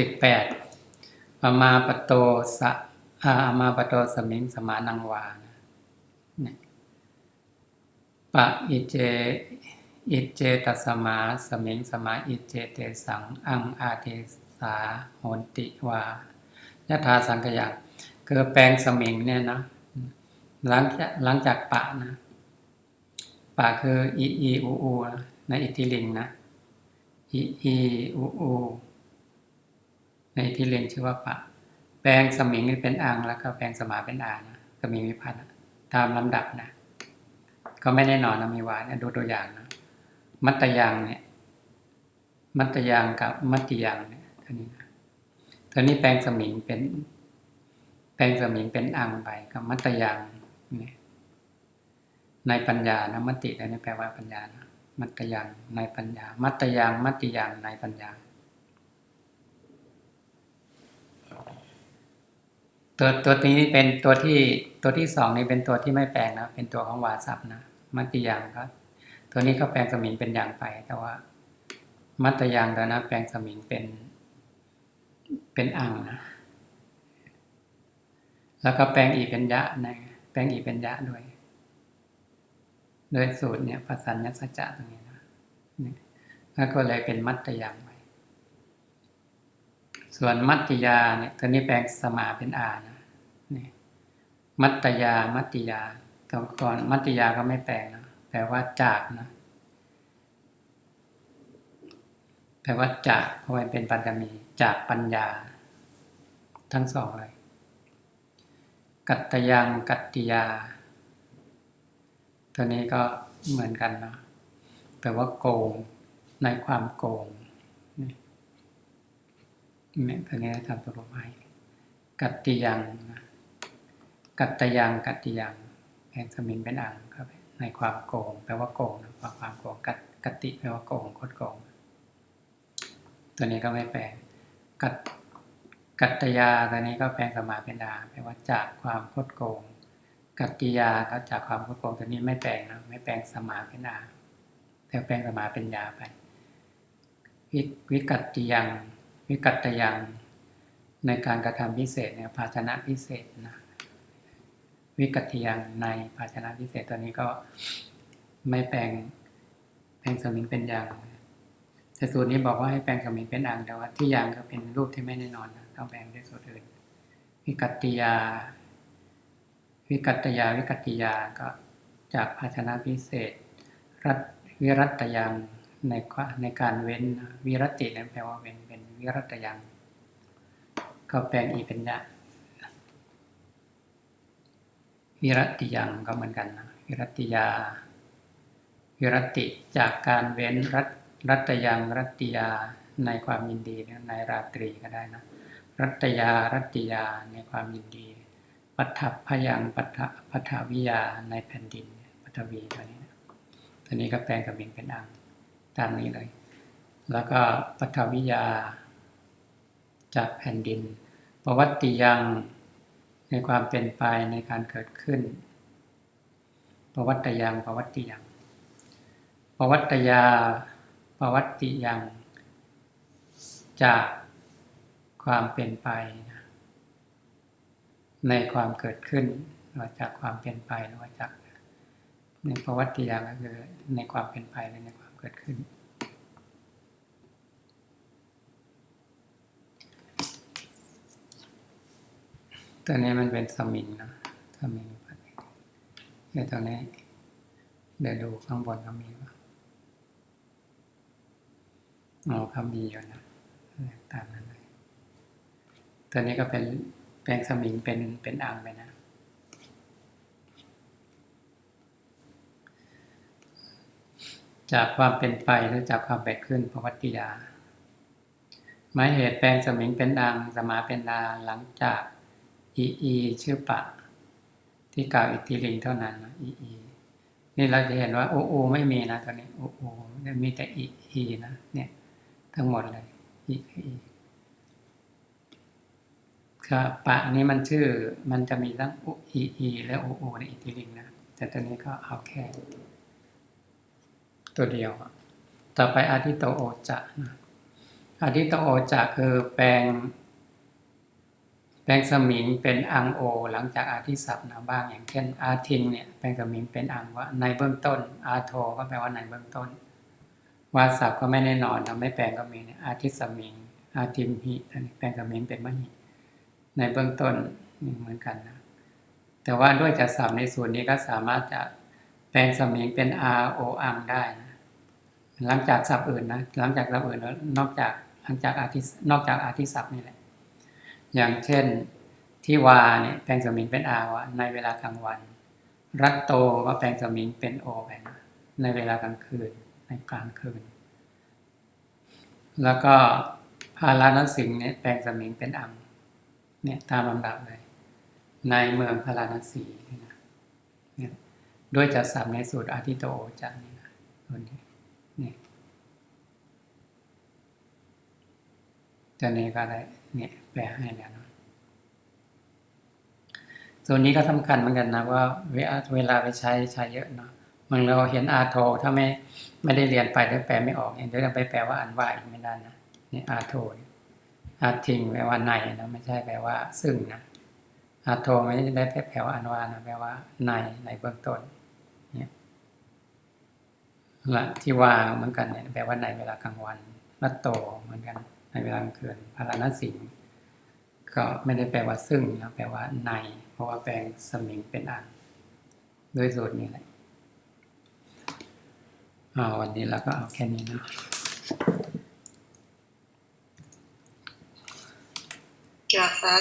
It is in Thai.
สิบแปดปมาปโตสะอามาปโตสมิงสมานังวานะปะอิเจอิเจตัสมาสมิงสมาอิเจเตสังอังอาเทสาโหนติวายะธาสังขยาคือแปลงสมิงเนี่ยนะหลังจากหลังจากปะนะปะคืออีอีอูอูนะในอิทิลิงนะอีอีอูอู ในอิทธิลิงชื่อว่าปะ แปลงสมิงนี่เป็นอังแล้วก็แปลงสมาเป็นอานะสมิงวิพัฒน์ตามลำดับนะ ก็ไม่แน่นอนนะมีวาเนี่ยดูตัวอย่างนะ มัตตยังเนี่ย มัตตยังกับมัตติยังเนี่ยตัวนี้นะตัวนี้แปลงสมิงเป็น แปลงสมิงเป็นอังไปกับมัตตยังเนี่ยในปัญญานะมัตติเนี่ยแปลว่าปัญญานะมัตตยังในปัญญา มัตตยังมัตติยังในปัญญา ตัวตัวนี้เป็นตัวที่ตัวที่สองนี่เป็นตัวที่ไม่แปลงนะ เป็นตัวของวาสับนะมัตติยังก็ตัวนี้ก็แปลงสมิงเป็นอย่างไป แต่ว่า มัตตยังตัวนั้นแปลงสมิงเป็นเป็นอังนะแล้วก็แปลงอีเป็นยะนะแปลงอีเป็นยะด้วยโดยสูตรเนี่ยปัสสัญญสัจจะตรงนี้นะนี่แล้วก็เลยเป็นมัตตยัง ส่วนมัตติยาเนี่ยตัวนี้แปลงสมาเป็นอานะนี่มัตตยา มัตติยาตอนก่อนมัตติยาก็ไม่แปลงนะแปลว่าจากนะ แปลว่าจากเพราะมันเป็นปัญญามีจากปัญญา ทั้งสองเลย กัตตยังกัตติยา ตัวนี้ก็เหมือนกันนะแปลว่าโกงในความโกงนี่ เนี่ยตัวนี้ทำตัวรูปให้กัตติยัง กัตตยัง กัตติยังแห่งสมิงเป็นอ่างครับ ในความโกงแปลว่าโกงนะความความโกงกัตกติแปลว่าโกงโคตรโกง ตัวนี้ก็ไม่แปลงกัตกัตตยาตัวนี้ก็แปลงสมาเป็นดาแปลว่าจากความโคตรโกง กัตติยาก็จากความโคตรโกงตัวนี้ไม่แปลงนะไม่แปลงสมาเป็นดาแต่แปลงสมาเป็นยาไปวิกัตติยัง วิกัตตยังในการกระทำพิเศษเนี่ยภาชนะพิเศษนะวิกัติยังในภาชนะพิเศษตัวนี้ก็ไม่แปลงแปลงสมิงเป็นยางแต่สูตรนี้บอกว่าให้แปลงสมิงเป็นอ่างแต่ว่าที่ยางก็เป็นรูปที่ไม่แน่นอนนะต้องแปลงด้วยสูตรอื่นวิกัตติยา วิกัตตยาวิกัตติยาก็จากภาชนะพิเศษ รัตวิรัตยังในในการเว้นวิรตินั่นแปลว่าเว้นเป็น วิรัตยัง ก็แปลงอีเป็นยะวิรัติยังก็เหมือนกันนะวิรัติยา วิรติจากการเว้นรัตรัตยังรัตติยาในความยินดีในราตรีก็ได้นะรัตยารัตติยาในความยินดี ปัทพพยังปัทปัทวิยาในแผ่นดินปัทวีตัวนี้ตัวนี้ก็แปลงกับมินเป็นอังตามนี้เลย แล้วก็ปัทวิยา จากแผ่นดิน ประวัติยังในความเป็นไปในการเกิดขึ้น ประวัติยังประวัติยังประวัติยาประวัติยังจากความเป็นไปนะในความเกิดขึ้นหรือจากความเป็นไปหรือจากในประวัติยังก็คือในความเป็นไปและในความเกิดขึ้น ตัวนี้มันเป็นสมิงนะสมิงเดี๋ยวตัวนี้เดี๋ยวดูข้างบนเขามีว่าอ๋อเขามีอยู่นะตามนั้นเลยตัวนี้ก็เป็นแปลงสมิงเป็นเป็นอ่างไปนะจากความเป็นไปหรือจากความเป็นขึ้นประวัติยาหมายเหตุแปลงสมิงเป็นอ่างสมาเป็นดาหลังจาก อีอีชื่อปะ ที่กล่าวอิทธิลิงเท่านั้นนะอีอีนี่เราจะเห็นว่าโอโอไม่มีนะตอนนี้โอโอมีแต่อีอีนะเนี่ยทั้งหมดเลยอีอีครับปะนี้มันชื่อมันจะมีทั้งอุอีอีและโอโอในอิทธิลิงนะแต่ตัวนี้ก็เอาแค่ ตัวเดียว ต่อไปอาทิตโตโอจะนะอาทิตโตโอจะคือแปลง ลงสมิงเป็นอังโอ หลังจากอาทิศัพท์นะบ้างอย่างเช่นอาทิงเนี่ยแปลงสมิงเป็นอังว่าในเบื้องต้น อาโทก็แปลว่าในเบื้องต้น วาศัพก็ไม่แน่นอนนะไม่แปลงก็มีเนี่ยอาทิสมิง อาทิมหิอันนี้แปลงสมิงเป็นมหิในเบื้องต้นนี่เหมือนกันนะแต่ว่าด้วยจัดศัพท์ในส่วนนี้ก็สามารถจะแปลงสมิงเป็นอาโออังได้นะหลังจากศัพท์อื่นนะหลังจากศัพท์อื่นแล้วนอกจากหลังจากอาทินอกจากอาทิศัพท์นี่แหละ อย่างเช่นที่วาเนี่ยแปลงสมิงเป็นอาวะในเวลากลางวัน รัตโตก็แปลงสมิงเป็นโอไปนะในเวลากลางคืนในกลางคืน แล้วก็พาราณสิงเนี่ยแปลงสมิงเป็นอังเนี่ยตามลำดับเลย ในเมืองพาราณสีนี่นะเนี่ยด้วยจัดสับในสูตรอาทิโตโอจานี่นะตัวนี้เนี่ย ตัวนี้ก็ได้เนี่ยแปลให้แล้วนะส่วนนี้ก็สำคัญเหมือนกันนะว่าเวลาเวลาไปใช้ใช้เยอะเนาะมันเราเห็นอาโทถ้าไม่ไม่ได้เรียนไปแล้วแปลไม่ออกเนี่ยเดี๋ยวเราไปแปลว่าอันว่าอีกไม่ได้นะเนี่ยอาโถ่อาทิงแปลว่าในนะไม่ใช่แปลว่า ซึ่งนะอาโทไม่ได้แปลว่าอันว่านะแปลว่าในในเบื้องต้นเนี่ยละที่ว่าเหมือนกันเนี่ยแปลว่าในเวลากลางวันรัตโตเหมือนกัน ในเวลากลางคืนพาราณสิงก็ไม่ได้แปลว่าซึ่งนะแปลว่าใน เพราะว่าแปลงสมิงเป็นอันด้วยสูตรนี้แหละอ่าวันนี้เราก็เอาแค่นี้นะจากสา